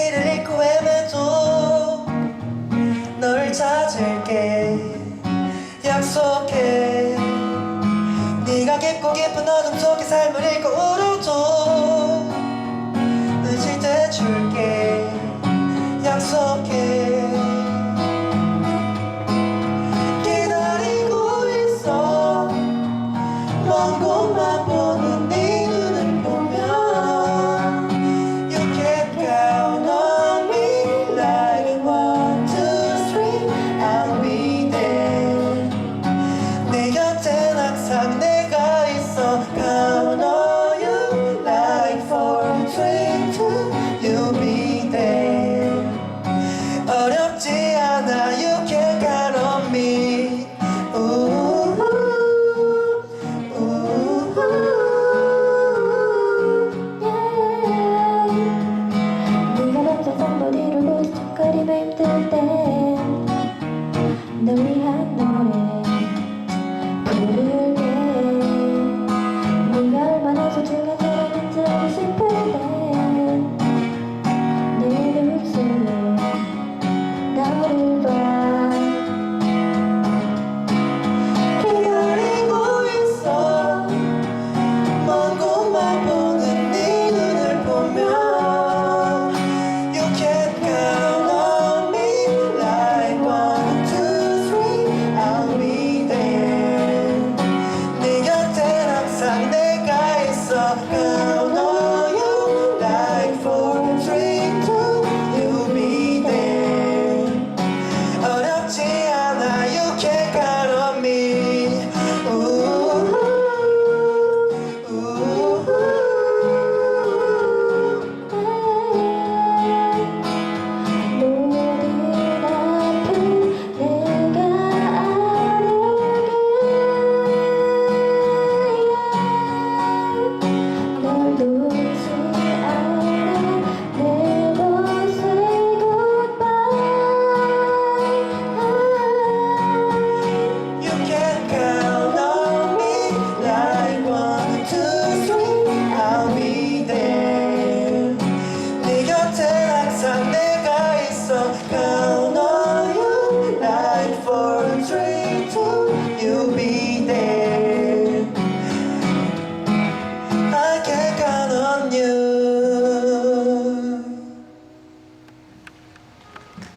길을 잃고 헤매도 널 찾을게. 약속해. 네가 깊고 깊은 어둠 속에 삶을 잃고 울어도 의지돼 줄게. 약속해. 어디로 뒤척거리며 힘들 땐널 위한 노래 부를게 네가 얼마나 소중한지?